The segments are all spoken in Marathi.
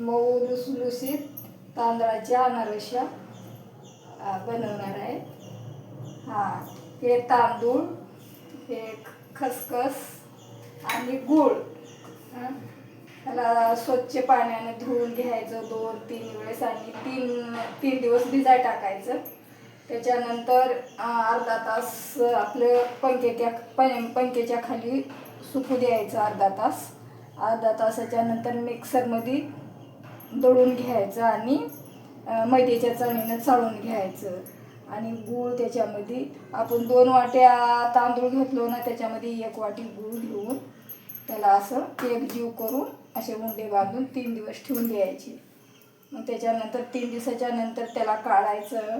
मऊ लुसलुसीत तांदळाच्या अनारशा बनवणार आहे. हां हे तांदूळ हे खसखस आणि गूळ. त्याला स्वच्छ पाण्याने धुवून घ्यायचं दोन तीन वेळेस आणि तीन तीन दिवस भिजाय टाकायचं. त्याच्यानंतर अर्धा तास आपलं पंखेच्या पं पंखेच्या खाली सुकू द्यायचं अर्धा तास. अर्धा तासाच्या नंतर मिक्सरमध्ये दळून घ्यायचं आणि मैद्याच्या चणीनं चाळून घ्यायचं. आणि गूळ त्याच्यामध्ये आपण दोन वाट्या तांदूळ घेतलो ना त्याच्यामध्ये एक वाटी गूळ घेऊन त्याला असं एक जीव करून असे उंडे बांधून तीन दिवस ठेवून द्यायचे. मग त्याच्यानंतर तीन दिवसाच्या नंतर त्याला काढायचं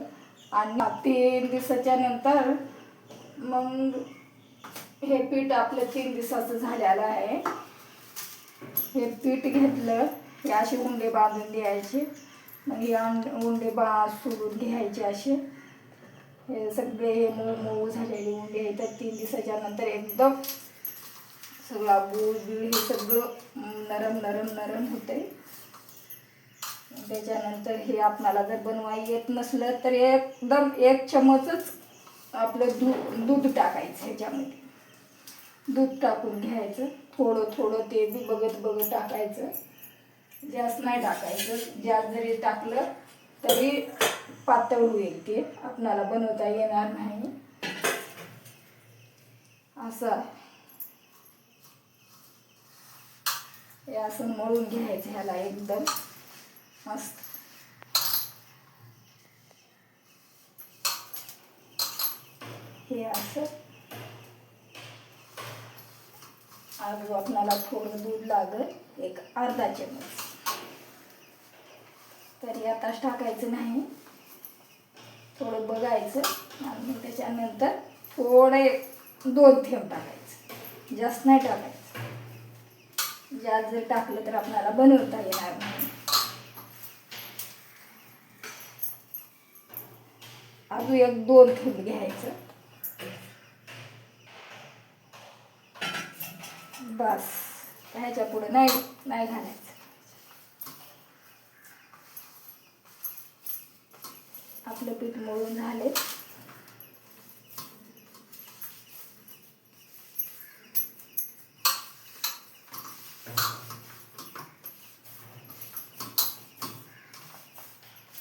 आणि तीन दिवसाच्या नंतर मग हे पीठ आपलं तीन दिवसाचं झालेलं आहे. हे पीठ घेतलं हे असे उंडे बांधून द्यायचे. मग हे उंडे बा सोडून घ्यायचे असे. हे सगळे हे मऊ मऊ झालेले उंडे आहेत. तर तीन दिवसाच्या नंतर एकदम सगळा गूळ बिळ हे सगळं नरम नरम नरम होते त्याच्यानंतर हे आपणाला जर बनवाय येत नसलं तर एकदम एक चमचच आपलं दू दूध टाकायचं ह्याच्यामध्ये. दूध टाकून घ्यायचं. थोडं थोडं ते बी बघत बघत टाकायचं. जास्त नाही टाकायचं. जास्त जरी टाकलं तरी पातळ होईल ते. आपणाला बनवता येणार नाही. असं. हे असं मळून घ्यायचं ह्याला एकदम. मस्त. हे असं. आज आपणाला थोडं दूध लागल. एक अर्धा चमच. तरी आताच टाकायचं नाही. थोडं बघायचं आणि त्याच्यानंतर थोडे दोन थेंब टाकायचं. जास्त नाही टाकायचं. जास्त जर टाकलं तर आपल्याला बनवता येणार नाही. अजून एक दोन थेंब घ्यायचं. बस. ह्याच्या पुढे नाही नाही घालायचं. आपलं पीठ मळून झाले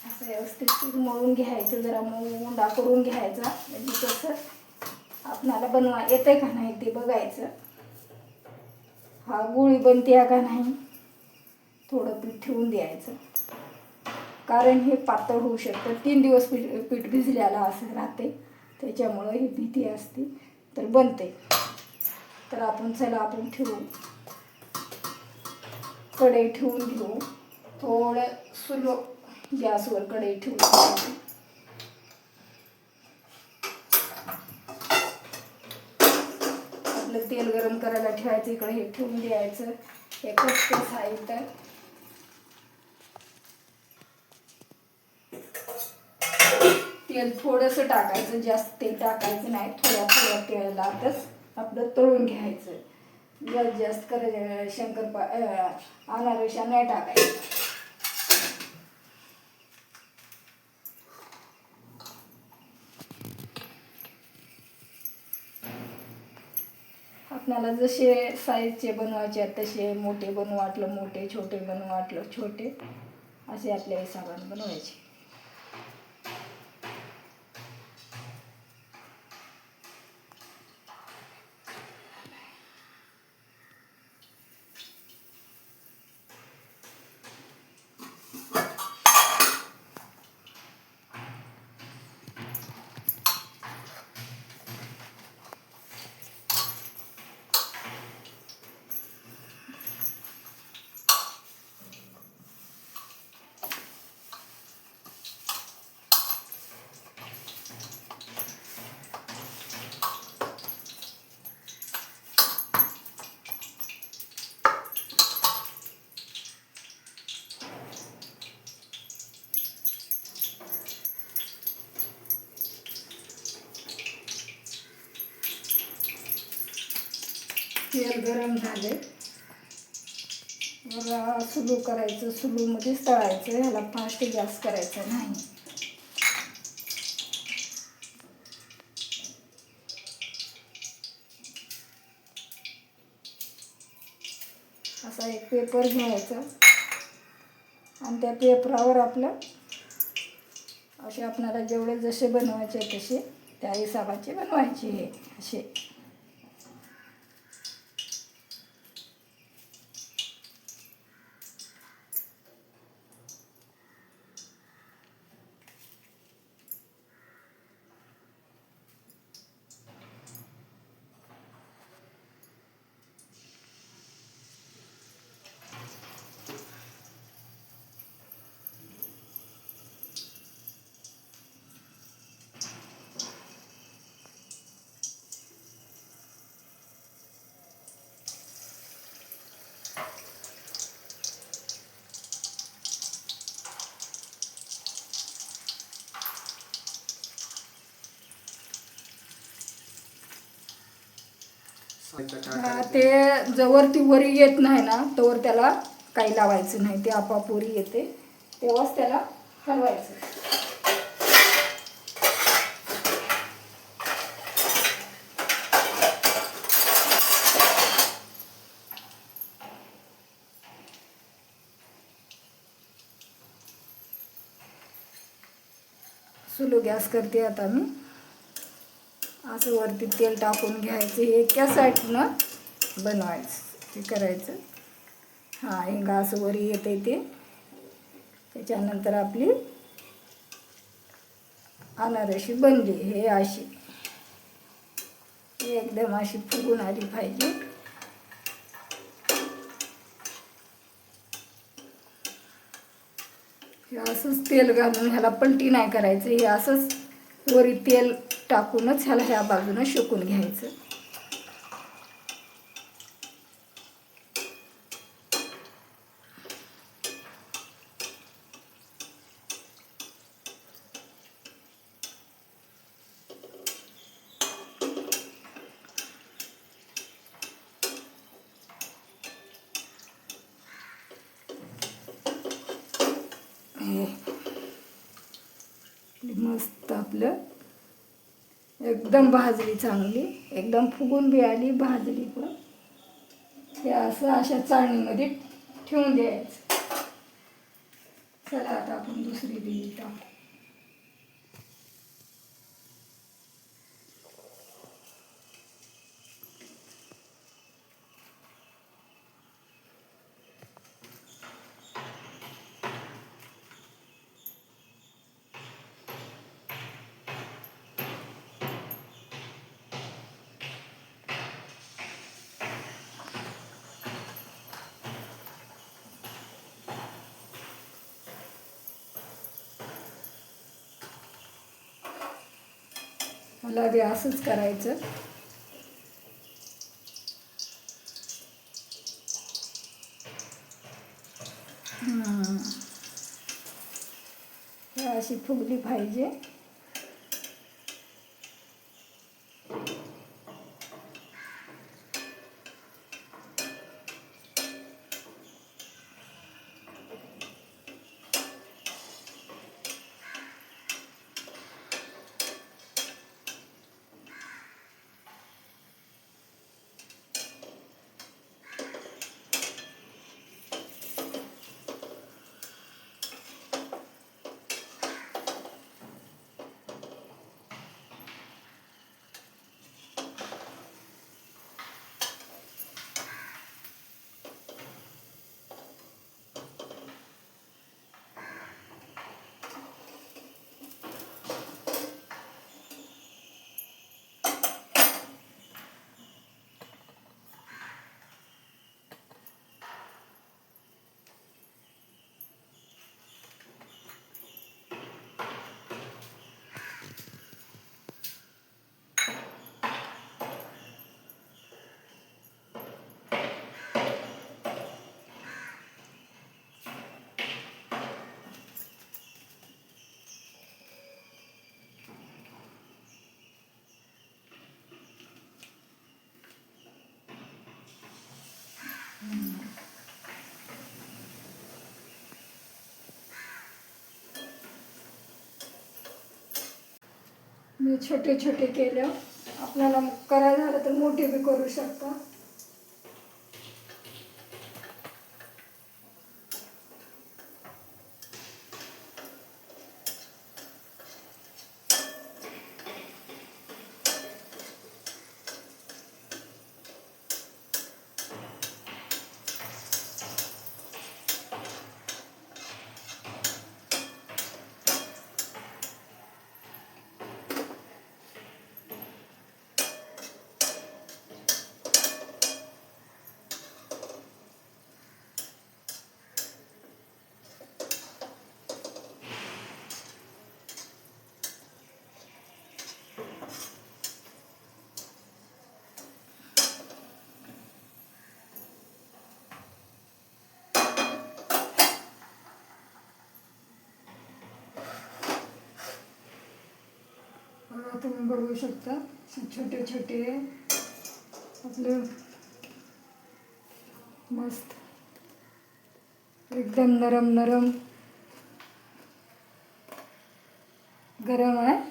असं व्यवस्थित पीठ मळून घ्यायचं जरा मऊ उंडा करून घ्यायचा. म्हणजे कसं आपणाला बनवा येतंय का नाही ते बघायचं. हा गुळी बनते का नाही थोडं पीठ ठेवून द्यायचं. कारण हे पातळ होऊ शकतं. तीन दिवस पीठ पीठ भिजल्याला असं राहते. त्याच्यामुळं ही भीती असते. तर बनते. तर आपण चला आपण ठेवू. कढई ठेवून घेऊ. थोडं सुलो गॅसवर कढई ठेवून आपलं तेल गरम करायला ठेवायचं. इकडे हे ठेवून द्यायचं. हे कसं आहे तर तेल थोडंसं टाकायचं जास्त तेल टाकायचं नाही थोड्या थोड्या तेलातच आपलं तळून घ्यायचं. जास्त जास्त कर शंकरपा अं, अनारशा नाही टाकायचं. आपणाला जसे साईजचे बनवायचे आहेत तसे मोठे बनवाटलं वाटलं मोठे छोटे बनवाटलं वाटलं छोटे असे आपल्या हिसाबाने बनवायचे. तेल गरम झाले सुलू करायचं सुलूमध्ये तळायचं ह्याला फास्ट गॅस करायचा नाही. असा एक पेपर घ्यायचा. आणि त्या पेपरावर आपलं असे आपणाला जेवढे जसे बनवायचे तसे त्या हिसाबाचे बनवायचे हे असे. हा, ते जवळ ती वरी येत नाही ना तोवर त्याला काही लावायचं नाही ते आपाप वरी येते. तेव्हाच त्याला हलवायचं. सुलो गॅस करते आता मी. असं वरती तेल टाकून घ्यायचं हे एका साईडनं बनवायचं ते करायचं. हां हिंगा असं वरी येते ते. त्याच्यानंतर आपली अनारशी बनली हे अशी. एकदम अशी फुगून आली पाहिजे. हे असंच तेल घालून ह्याला पलटी नाही करायचं हे असंच वरी तेल टाकूनच ह्याला ह्या बाजूनं शेकून घ्यायचं. मस्त आपलं एकदम भाजली चांगली. एकदम फुगून बी आली भाजली पण. हे असं अशा चाळणीमध्ये ठेवून द्यायचं. चला आता आपण दुसरी बी टाकू. मला आधी असंच करायचं हम्म. अशी फुगली पाहिजे मी छोटे छोटे केलं आपल्याला करायला झालं तर मोठे बी करू शकता. तुम्ही बढ़ू शकता छोटे छोटे। अपने मस्त। एकदम नरम नरम। गरम आहे